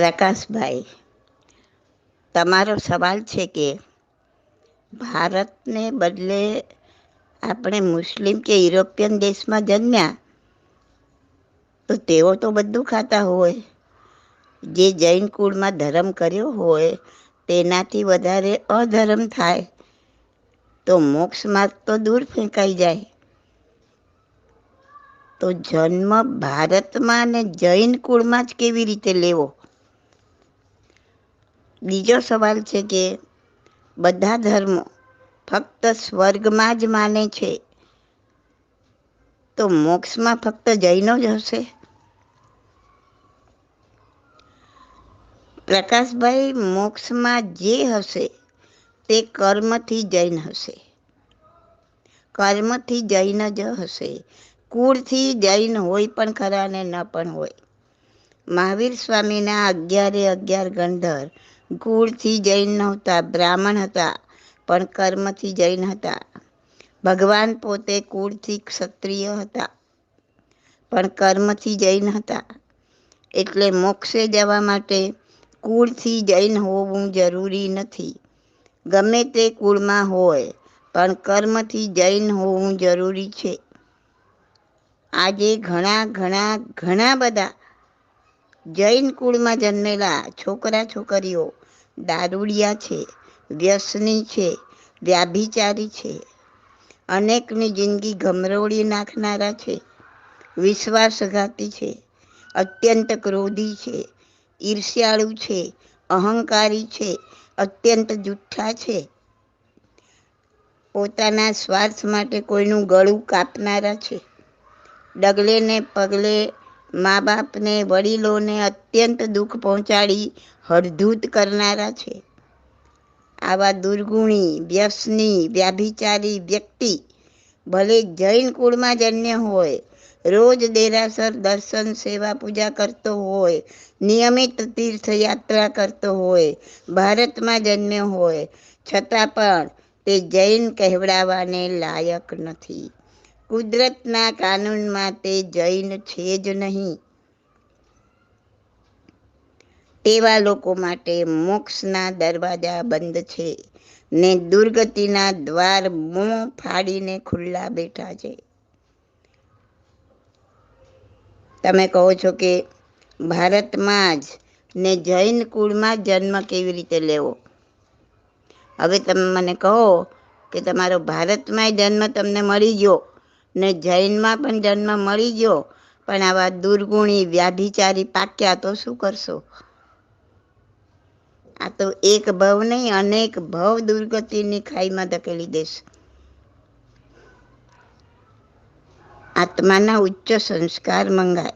પ્રકાશભાઈ તમારો સવાલ છે કે ભારતને બદલે આપણે મુસ્લિમ કે યુરોપિયન દેશમાં જન્મ્યા, તો તેઓ તો બધું ખાતા હોય. જે જૈન કુળમાં ધર્મ કર્યો હોય, તેનાથી વધારે અધર્મ થાય, તો મોક્ષ માર્ગ તો દૂર ફેંકાઈ જાય. તો જન્મ ભારતમાં અને જૈન કુળમાં જ કેવી રીતે લેવો? બીજો સવાલ છે કે બધા ધર્મો ફક્ત સ્વર્ગમાં જ માને છે, તો મોક્ષમાં ફક્ત જૈનો જ હશે? પ્રકાશભાઈ, મોક્ષમાં જે હશે તે કર્મથી જૈન હશે. કર્મથી જૈન જ હશે. કુળથી જૈન હોય પણ ખરા ને ન પણ હોય. મહાવીર સ્વામીના અગિયારે અગિયાર ગંધર કુળથી જૈન નહોતા, બ્રાહ્મણ હતા, પણ કર્મથી જૈન હતા. ભગવાન પોતે કુળથી ક્ષત્રિય હતા, પણ કર્મથી જૈન હતા. એટલે મોક્ષે જવા માટે કુળથી જૈન હોવું જરૂરી નથી. ગમે તે કુળમાં હોય, પણ કર્મથી જૈન હોવું જરૂરી છે. આજે ઘણા ઘણા ઘણા બધા જૈન કુળમાં જન્મેલા છોકરા છોકરીઓ દારૂડિયા છે, વ્યસની છે, વ્યાભિચારી છે, અનેકની જિંદગી ગમરોળી નાખનારા છે, વિશ્વાસઘાતી છે, અત્યંત ક્રોધી છે, ઈર્ષ્યાળુ છે, અહંકારી છે, અત્યંત જુઠ્ઠા છે. પોતાના સ્વાર્થ માટે કોઈનું ગળું કાપનારા છે. ડગલે ને પગલે મા બાપને વડીલોને અત્યંત દુઃખ પહોંચાડી હળધૂત કરનારા છે. આવા દુર્ગુણી, વ્યસની, વ્યાભિચારી વ્યક્તિ ભલે જૈન કુળમાં જન્ય હોય, રોજ દેરાસર દર્શન, સેવા પૂજા કરતો હોય, નિયમિત તીર્થયાત્રા કરતો હોય, ભારતમાં જન્મ્યો હોય, છતાં પણ તે જૈન કહેવડાવવાને લાયક નથી. કુદરતના કાનૂનમાં તે જૈન છે જ નહીં. તેવા લોકો માટે મોક્ષના દરવાજા બંધ છે ને દુર્ગતિના દ્વાર મોં ફાડીને ખુલ્લા બેઠા છે. તમે કહો છો કે ભારતમાં જ ને જૈન કુળમાં જન્મ કેવી રીતે લેવો? હવે તમે મને કહો કે તમારો ભારતમાં જન્મ તમને મળી ગયો. ને જૈનમાં પણ જન્મ મળી ગયો. પણ આવા દુર્ગુણી વ્યાભિચારી પાક્યા તો શું કરશો? આ તો એક ભવ નહીં, અનેક ભવ દુર્ગતિની ખાઈમાં ધકેલી દેશ. આત્માના ઉચ્ચ સંસ્કાર મંગાય.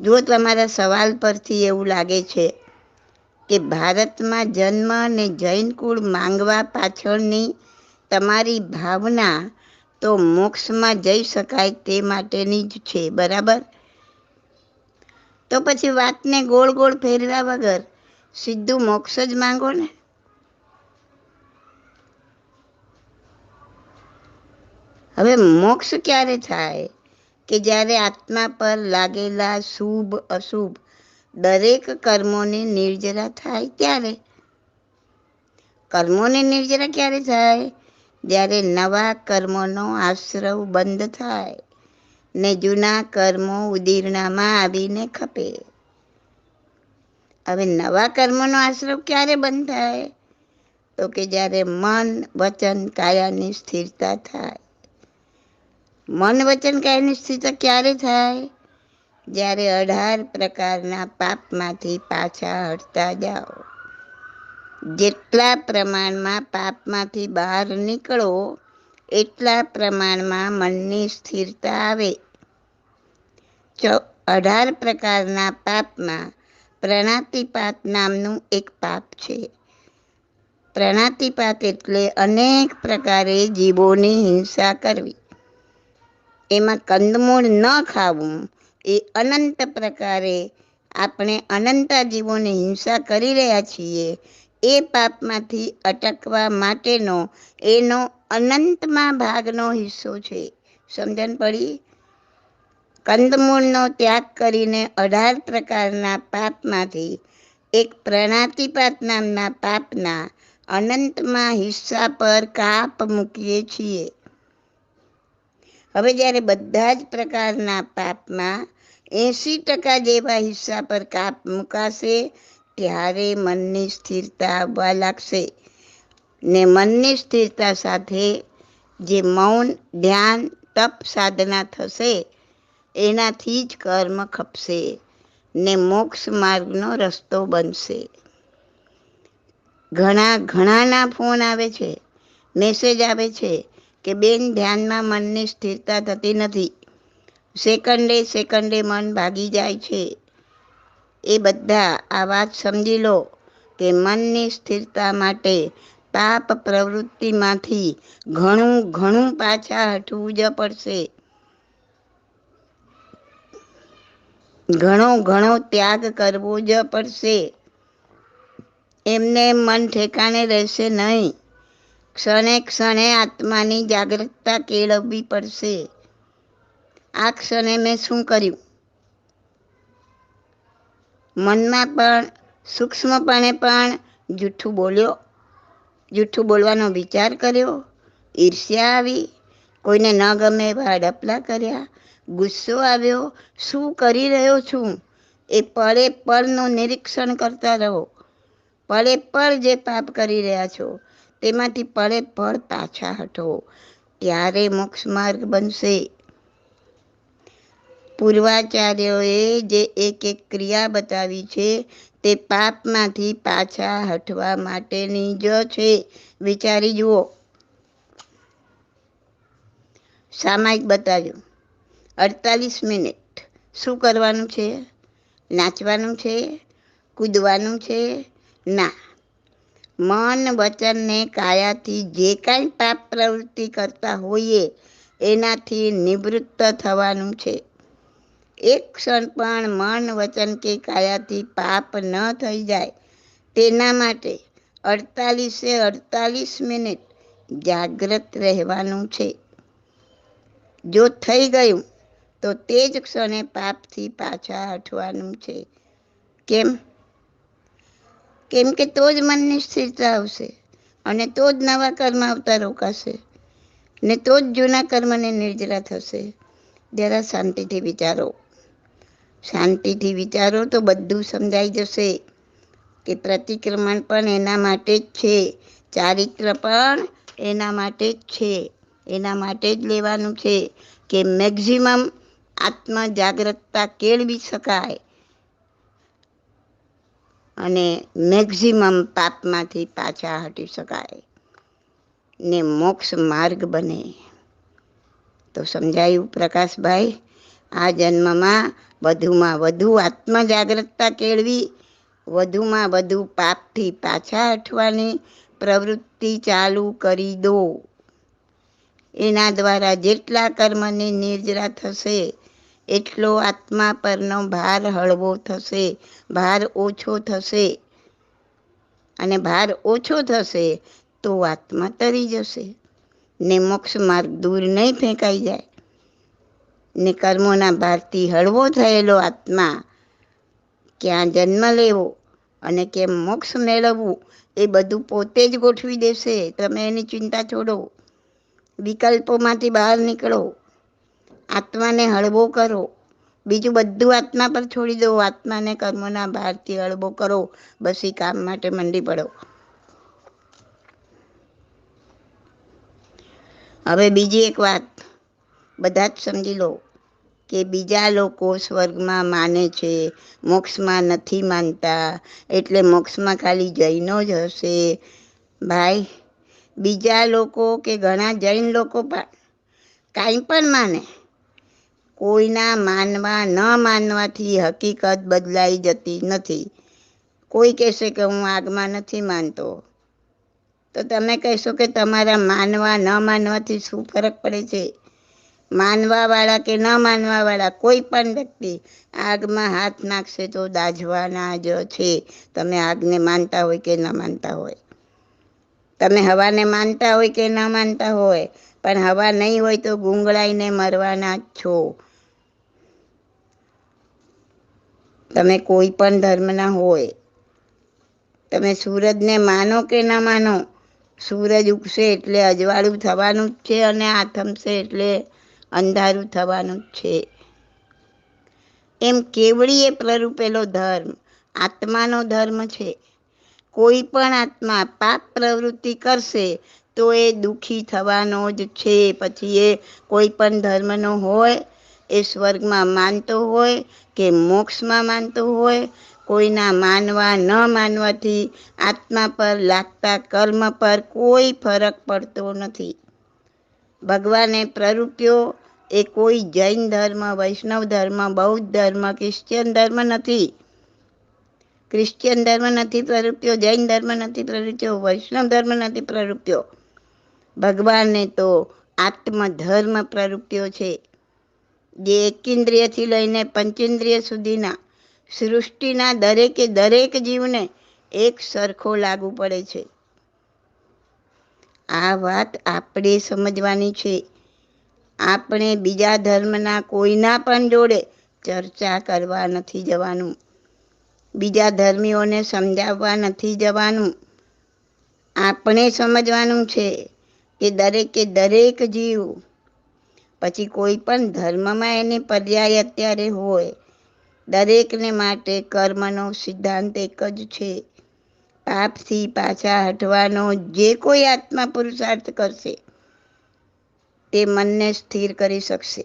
જો તમારા સવાલ પરથી એવું લાગે છે કે ભારતમાં જન્મ અને જૈન કુળ માંગવા પાછળની તમારી ભાવના તો મોક્ષમાં જઈ શકાય તે માટેની જ છે, બરાબર? તો પછી વાતને ગોળ ગોળ ફેરવ્યા વગર સીધું મોક્ષ જ માંગો ને? હવે મોક્ષ ક્યારે થાય? કે જ્યારે આત્મા પર લાગેલા શુભ, અશુભ દરેક કર્મોની નિર્જરા થાય ત્યારે? કર્મોની નિર્જરા ક્યારે થાય? જ્યારે નવા કર્મોનો આશ્રવ બંધ થાય, ને જૂના કર્મો ઉદીર્ણામાં આવીને ખપે. હવે નવા કર્મોનો આશ્રવ ક્યારે બંધ થાય? તો કે જ્યારે મન, વચન, કાયાની સ્થિરતા થાય. મન, વચન, કાયની સ્થિરતા ક્યારે થાય? જ્યારે અઢાર પ્રકારના પાપમાંથી પાછા હટતા જાઓ. જેટલા પ્રમાણમાં પાપમાંથી બહાર નીકળો, એટલા પ્રમાણમાં મનની સ્થિરતા આવે. અઢાર પ્રકારના પાપમાં પ્રણાતિપાત નામનું એક પાપ છે. પ્રણાતિપાત એટલે અનેક પ્રકારે જીવોની હિંસા કરવી. એમાં કંદમૂળ ન ખાવું, એ અનંત પ્રકારે આપણે અનંતા જીવોની હિંસા કરી રહ્યા છીએ એ પાપમાંથી અટકવા માટેનો એનો અનંતમાં ભાગનો હિસ્સો છે. સમજણ પડી? કંદમૂળનો ત્યાગ કરીને અઢાર પ્રકારના પાપમાંથી એક પ્રણાતિપાત નામના પાપના અનંતમાં હિસ્સા પર કાપ મૂકીએ છીએ. હવે જ્યારે બધા જ પ્રકારના પાપમાં એંસી ટકા જેવા હિસ્સા પર કાપ મુકાશે ત્યારે મનની સ્થિરતા આવવા લાગશે ને મનની સ્થિરતા સાથે જે મૌન, ધ્યાન, તપ સાધના થશે, એનાથી જ કર્મ ખપશે ને મોક્ષ માર્ગનો રસ્તો બનશે. ઘણા, ઘણાના ફોન આવે છે, મેસેજ આવે છે કે, બેન, ધ્યાનમાં મનની સ્થિરતા થતી નથી. સેકન્ડે સેકન્ડે મન ભાગી જાય છે. એ બધા આ વાત સમજી લો કે મનની સ્થિરતા માટે પાપ પ્રવૃત્તિમાંથી ઘણું ઘણું પાછા હટવું જ પડશે. ઘણો ઘણો ત્યાગ કરવો જ પડશે. એમને મન ઠેકાણે રહેશે નહીં. ક્ષણે ક્ષણે આત્માની જાગૃતતા કેળવવી પડશે. આ ક્ષણે મેં શું કર્યું? મનમાં પણ, સૂક્ષ્મપણે પણ જૂઠું બોલ્યો. જૂઠું બોલવાનો વિચાર કર્યો. ઈર્ષ્યા આવી. કોઈને ન ગમે એવા અડપલા કર્યા. ગુસ્સો આવ્યો. શું કરી રહ્યો છું? એ પળે પળનું નિરીક્ષણ કરતા રહો. પળે પળ જે પાપ કરી રહ્યા છો, તેમાંથી પળે પળ પાછા હટો. ત્યારે મોક્ષ માર્ગ બનશે. પૂર્વાચાર્યોએ જે એક એક ક્રિયા બતાવી છે તે પાપમાંથી પાછા હટવા માટેની જ છે. વિચારી જુઓ. સામાયિક બતાવ્યું. અડતાલીસ મિનિટ. શું કરવાનું છે? નાચવાનું છે? કૂદવાનું છે? ના. મન વચનને કાયાથી જે કાંઈ પાપ પ્રવૃત્તિ કરતા હોઈએ, એનાથી નિવૃત્ત થવાનું છે. એક ક્ષણ પણ મન વચન કે કાયાથી પાપ ન થઈ જાય. તેના માટે અડતાલીસે અડતાલીસ મિનિટ જાગ્રત રહેવાનું છે. જો થઈ ગયું, તો તે જ ક્ષણે પાપથી પાછા હટવાનું છે. કેમ? કેમ કે તો જ મનની સ્થિરતા આવશે અને તો જ નવા કર્મ આવતા રોકાશે ને તો જ જૂના કર્મને નિર્જરા થશે. જરા શાંતિથી વિચારો. શાંતિથી વિચારો તો બધું સમજાઈ જશે. કે પ્રતિક્રમણ પણ એના માટે જ છે. ચારિત્ર પણ એના માટે જ છે. એના માટે જ લેવાનું છે કે મેક્ઝિમમ આત્મ જાગ્રતતા કેળવી શકાય. અને મેક્ઝિમમ પાપમાંથી પાછા હટી શકાય. ને મોક્ષ માર્ગ બને. તો સમજાયું પ્રકાશભાઈ? આ જન્મમાં વધુમાં વધુ આત્મ જાગ્રતતા કેળવી, વધુમાં વધુ પાપથી પાછા હઠવાની પ્રવૃત્તિ ચાલુ કરી દો. એના દ્વારા જેટલા કર્મની નિર્જરા થશે, એટલો આત્મા પરનો ભાર હળવો થશે, ભાર ઓછો થશે. અને ભાર ઓછો થશે તો આત્મા તરી જશે. ને મોક્ષ માર્ગ દૂર નહીં ફેંકાઈ જાય. ને કર્મોના ભારથી હળવો થયેલો આત્મા ક્યાં જન્મ લેવો અને કેમ મોક્ષ મેળવવું, એ બધું પોતે જ ગોઠવી દેશે. તમે એની ચિંતા છોડો. વિકલ્પોમાંથી બહાર નીકળો. આત્માને હળવો કરો. બીજું બધું આત્મા પર છોડી દો. આત્માને કર્મોના ભારથી હળવો કરો. બસ કામ માટે મંડી પડો. હવે બીજી એક વાત. બધા જ સમજી લો કે બીજા લોકો સ્વર્ગમાં માને છે, મોક્ષમાં નથી માનતા, એટલે મોક્ષમાં ખાલી જૈનો જ હશે. ભાઈ, બીજા લોકો કે ઘણા જૈન લોકો પણ કાંઈ પણ માને, કોઈના માનવા ન માનવાથી હકીકત બદલાઈ જતી નથી. કોઈ કહેશે કે હું આગમાં નથી માનતો. તો તમે કહેશો કે તમારા માનવા ન માનવાથી શું ફરક પડે છે? માનવાવાળા કે ન માનવાવાળા, કોઈ પણ વ્યક્તિ આગમાં હાથ નાખશે તો દાઝવાના જ છે. તમે આગને માનતા હોય કે ન માનતા હોય. તમે હવાને માનતા હોય કે ન માનતા હોય, પણ હવા નહીં હોય તો ગુંગળાઈને મરવાના જ છો. તમે કોઈ પણ ધર્મના હોય, તમે સૂરજને માનો કે ના માનો, સૂરજ ઉગશે એટલે અજવાળું થવાનું જ છે અને આથમશે એટલે અંધારું થવાનું છે. એમ કેવડીએ પ્રરૂપેલો ધર્મ, આત્માનો ધર્મ છે. કોઈ પણ આત્મા પાપ પ્રવૃત્તિ કરશે તો એ દુઃખી થવાનો જ છે. પછી એ કોઈ પણ ધર્મનો હોય, એ સ્વર્ગમાં માનતો હોય કે મોક્ષમાં માનતો હોય, કોઈના માનવા ન માનવાથી આત્મા પર લાગતા કર્મ પર કોઈ ફરક પડતો નથી. ભગવાને પ્રરૂપ્યો એ કોઈ જૈન ધર્મ, વૈષ્ણવ ધર્મ, બૌદ્ધ ધર્મ ક્રિશ્ચિયન ધર્મ નથી. ક્રિશ્ચિયન ધર્મ નથી પ્રરૂપ્યો, જૈન ધર્મ નથી પ્રરૂપ્યો, વૈષ્ણવ ધર્મ નથી પ્રરૂપ્યો. ભગવાને તો આત્મધર્મ પ્રરૂપ્યો છે. જે એકેન્દ્રિયથી લઈને પંચેન્દ્રિય સુધીના સૃષ્ટિના દરેકે દરેક જીવને એક સરખો લાગુ પડે છે. આ વાત આપણે સમજવાની છે. આપણે બીજા ધર્મના કોઈના પણ જોડે ચર્ચા કરવા નથી જવાનું. બીજા ધર્મીઓને સમજાવવા નથી જવાનું. આપણે સમજવાનું છે કે દરેકે દરેક જીવ, પછી કોઈ પણ ધર્મમાં એને પર્યાય અત્યારે હોય, દરેકને માટે કર્મનો સિદ્ધાંત એક જ છે. પાપથી પાછા હટવાનો જે કોઈ આત્મા પુરુષાર્થ કરશે, તે મનને સ્થિર કરી શકશે,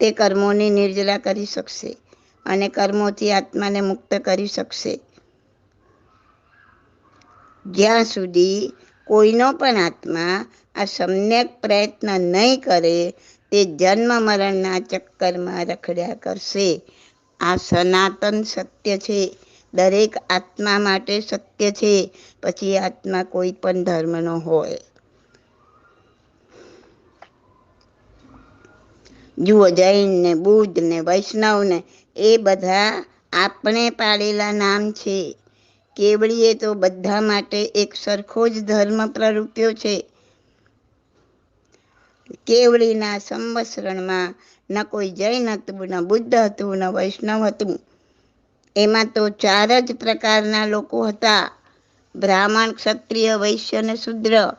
તે કર્મોની નિર્જલા કરી શકશે અને કર્મોથી આત્માને મુક્ત કરી શકશે. જ્યાં સુધી કોઈનો પણ આત્મા આ સમ્યક પ્રયત્ન નહીં કરે, તે જન્મ મરણના ચક્કરમાં રખડ્યા કરશે. આ સનાતન સત્ય છે. દરેક આત્મા માટે સત્ય છે, પછી આત્મા કોઈ પણ ધર્મનો હોય. જુઓ જૈન ને બુદ્ધ ને વૈષ્ણવ ને એ બધા આપણે પાડેલા નામ છે. કેવડીએ તો બધા માટે એક સરખો જ ધર્મ પ્રરૂપ્યો છે. કેવડીના સંવત્સરણમાં ન કોઈ જૈન હતું, ન બુદ્ધ હતું, ન વૈષ્ણવ હતું. એમાં તો ચાર જ પ્રકારના લોકો હતા. બ્રાહ્મણ, ક્ષત્રિય, વૈશ્ય અને શુદ્ર.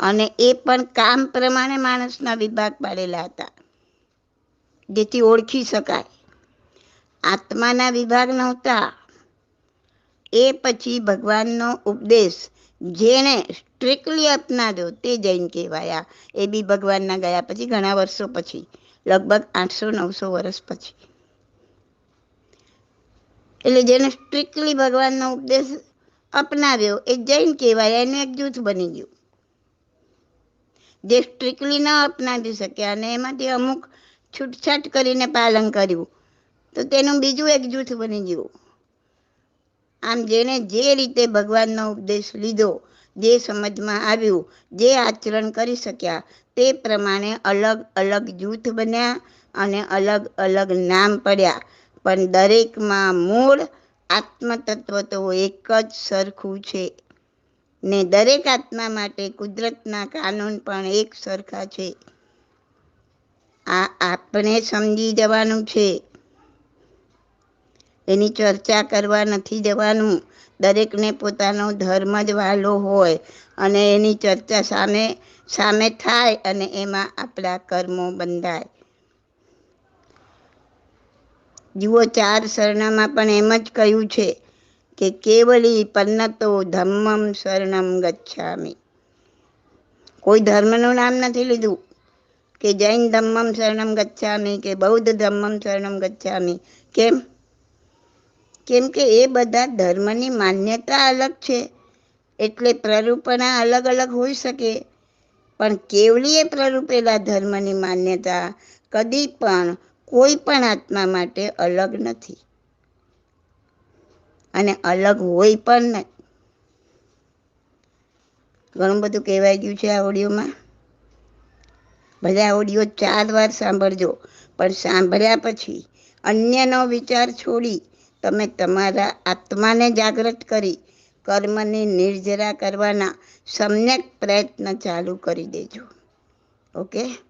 અને એ પણ કામ પ્રમાણે માણસના વિભાગ પાડેલા હતા. જેથી ઓળખી શકાય. આત્માના વિભાગ નહોતા. એ પછી ભગવાનનો ઉપદેશ જેણે સ્ટ્રિક્ટલી અપનાવ્યો તે જૈન કહેવાયા. એ બી ભગવાનના ગયા પછી ઘણા વર્ષો પછી, લગભગ આઠસો, નવસો વર્ષ પછી. એટલે જેને સ્ટ્રિક્ટલી ભગવાનનો ઉપદેશ અપનાવ્યો, એ જૈન કહેવાય, એનું એક જૂથ બની ગયું. જે સ્ટ્રિક્ટલી ન અપનાવી શક્યા અને એમાંથી અમુક છૂટછાટ કરીને પાલન કર્યું, તો તેનું બીજું એક જૂથ બની ગયું. આમ જેણે જે રીતે ભગવાનનો ઉપદેશ લીધો, જે સમજમાં આવ્યું, જે આચરણ કરી શક્યા, તે પ્રમાણે અલગ અલગ જૂથ બન્યા અને અલગ અલગ નામ પડ્યા. પણ દરેકમાં મૂળ આત્મતત્વ તો એક જ સરખું છે. ને દરેક આત્મા માટે કુદરતના કાનૂન પણ એક સરખા છે. આ આપણે સમજી જવાનું છે. એની ચર્ચા કરવા નથી જવાનું. દરેકને પોતાનો ધર્મ જ વાલો હોય અને એની ચર્ચા સામે સામે થાય અને એમાં આપણા કર્મો બંધાય. જુઓ ચાર શરણામાં પણ એમ જ કહ્યું છે કે કેવલી પન્નતો ધમ્મમ શરણમ ગચ્છામી. કોઈ ધર્મનું નામ નથી લીધું કે જૈન ધમ્મમ શરણમ ગચ્છામી કે બૌદ્ધ ધમ્મમ શરણમ ગચ્છામી. કેમ? કેમ કે એ બધા ધર્મની માન્યતા અલગ છે. એટલે પ્રરૂપણા અલગ અલગ હોઈ શકે. પણ કેવલીએ પ્રરૂપેલા ધર્મની માન્યતા? કદી પણ કોઈ પણ આત્મા માટે અલગ નથી. અને અલગ હોય પણ નહીં. ઘણું બધું કહેવાઈ ગયું છે આ ઓડિયોમાં. બધા ઓડિયો ચાર વાર સાંભળજો, પણ સાંભળ્યા પછી અન્યનો વિચાર છોડી તમે તમારા આત્માને જાગૃત કરી કર્મની નિર્જરા કરવાના સમ્યક પ્રયત્ન ચાલુ કરી દેજો. Okay?